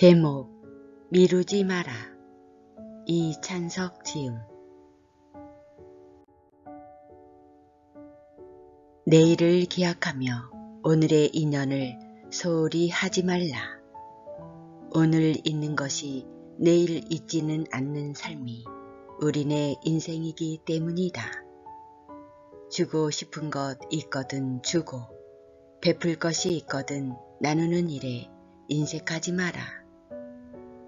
제목 미루지 마라 이찬석 지음 내일을 기약하며 오늘의 인연을 소홀히 하지 말라. 오늘 있는 것이 내일 있지는 않는 삶이 우리네 인생이기 때문이다. 주고 싶은 것 있거든 주고 베풀 것이 있거든 나누는 일에 인색하지 마라.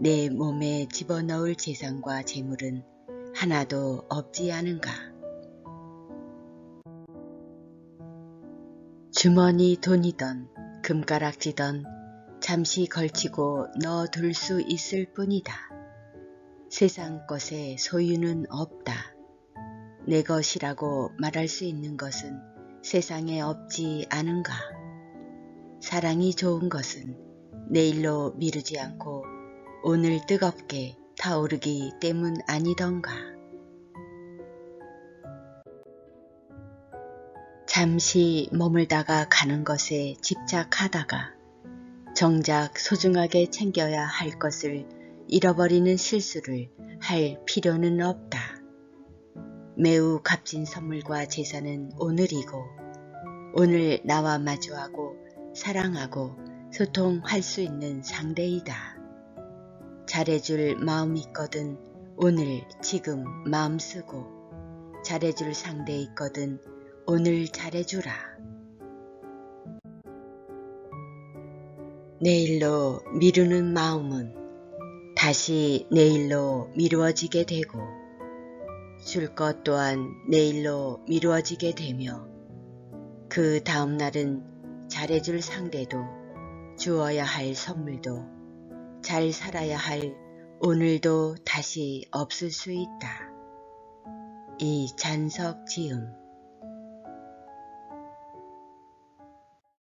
내 몸에 집어넣을 재산과 재물은 하나도 없지 않은가. 주머니 돈이던 금가락지던 잠시 걸치고 넣어둘 수 있을 뿐이다. 세상 것에 소유는 없다. 내 것이라고 말할 수 있는 것은 세상에 없지 않은가. 사랑이 좋은 것은 내일로 미루지 않고 오늘 뜨겁게 타오르기 때문 아니던가. 잠시 머물다가 가는 것에 집착하다가 정작 소중하게 챙겨야 할 것을 잃어버리는 실수를 할 필요는 없다. 매우 값진 선물과 재산은 오늘이고 오늘 나와 마주하고 사랑하고 소통할 수 있는 상대이다. 잘해줄 마음 있거든 오늘 지금 마음 쓰고 잘해줄 상대 있거든 오늘 잘해주라. 내일로 미루는 마음은 다시 내일로 미루어지게 되고 줄 것 또한 내일로 미루어지게 되며 그 다음 날은 잘해줄 상대도 주어야 할 선물도 잘 살아야 할 오늘도 다시 없을 수 있다. 이 잔석 지음